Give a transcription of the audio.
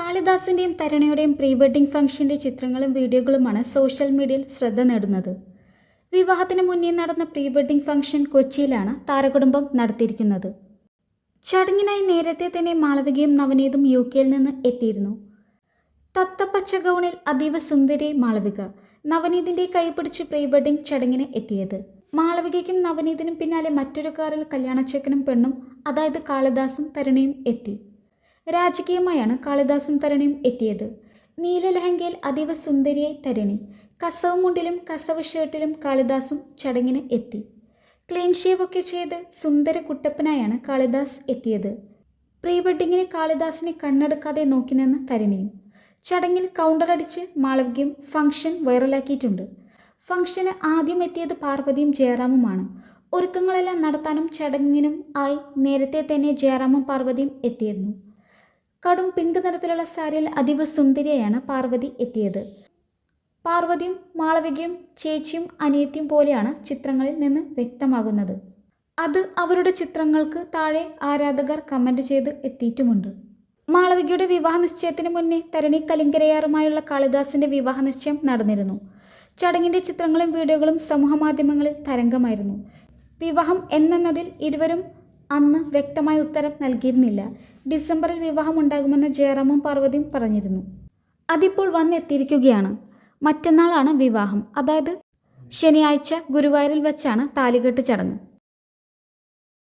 കാളിദാസിന്റെയും തരുണയുടെയും pre wedding ഫംഗ്ഷന്റെ ചിത്രങ്ങളും വീഡിയോകളുമാണ് social മീഡിയയിൽ ശ്രദ്ധ നേടുന്നത്. വിവാഹത്തിന് മുന്നേ നടന്ന പ്രീ വെഡിംഗ് ഫംഗ്ഷൻ കൊച്ചിയിലാണ് താരകുടുംബം നടത്തിയിരിക്കുന്നത്. ചടങ്ങിനായി നേരത്തെ തന്നെ മാളവികയും നവനീതും യു കെയിൽ നിന്ന് എത്തിയിരുന്നു. തത്തപ്പച്ച ഗൗണിൽ അതീവ സുന്ദരി മാളവിക നവനീതിന്റെ കൈപിടിച്ച് പ്രീ വെഡിംഗ് ചടങ്ങിന് എത്തിയത്. മാളവികയ്ക്കും നവനീതിനും പിന്നാലെ മറ്റൊരു കാറിൽ കല്യാണച്ചക്കനും പെണ്ണും അതായത് കാളിദാസും തരുണയും എത്തി. രാജകീയമായാണ് കാളിദാസും തരണിയും എത്തിയത്. നീല ലഹങ്കയിൽ അതീവ സുന്ദരിയായി തരണി കസവ് മുണ്ടിലും കസവ് ഷർട്ടിലും കാളിദാസും ചടങ്ങിന് എത്തി. ക്ലീൻ ഷേവ് ഒക്കെ ചെയ്ത് സുന്ദര കുട്ടപ്പനായാണ് കാളിദാസ് എത്തിയത്. പ്രീ വെഡിങ്ങിന് കാളിദാസിനെ കണ്ണെടുക്കാതെ നോക്കി നിന്ന് തരണിയും ചടങ്ങിൽ കൗണ്ടർ അടിച്ച് മാളവികയും ഫംഗ്ഷൻ വൈറലാക്കിയിട്ടുണ്ട് ഫംഗ്ഷന് ആദ്യം എത്തിയത് പാർവതിയും ജയറാമുമാണ്. ഒരുക്കങ്ങളെല്ലാം നടത്താനും ചടങ്ങിനും ആയി നേരത്തെ തന്നെ ജയറാമും പാർവതിയും എത്തിയിരുന്നു. കടും പിങ്ക് നിറത്തിലുള്ള സാരിയിൽ അതീവ സുന്ദരിയായാണ് പാർവതി എത്തിയത്. പാർവതിയും മാളവികയും ചേച്ചിയും അനിയത്തിയും പോലെയാണ് ചിത്രങ്ങളിൽ നിന്ന് വ്യക്തമാകുന്നത്. അത് അവരുടെ ചിത്രങ്ങൾക്ക് താഴെ ആരാധകർ കമന്റ് ചെയ്ത് എത്തിയിട്ടുമുണ്ട്. മാളവികയുടെ വിവാഹ നിശ്ചയത്തിന് മുന്നേ തരണി കലിങ്കരയാറുമായുള്ള കാളിദാസിന്റെ വിവാഹ നിശ്ചയം നടന്നിരുന്നു. ചടങ്ങിന്റെ ചിത്രങ്ങളും വീഡിയോകളും സമൂഹ മാധ്യമങ്ങളിൽ തരംഗമായിരുന്നു. വിവാഹം എന്നതിൽ ഇരുവരും അന്ന് വ്യക്തമായ ഉത്തരം നൽകിയിരുന്നില്ല. ഡിസംബറിൽ വിവാഹം ഉണ്ടാകുമെന്ന് ജയറാമും പാർവതിയും പറഞ്ഞിരുന്നു. അതിപ്പോൾ വന്നെത്തിയിരിക്കുകയാണ്. മറ്റന്നാളാണ് വിവാഹം. അതായത് ശനിയാഴ്ച ഗുരുവായൂരിൽ വെച്ചാണ് താലികെട്ട് ചടങ്ങ്.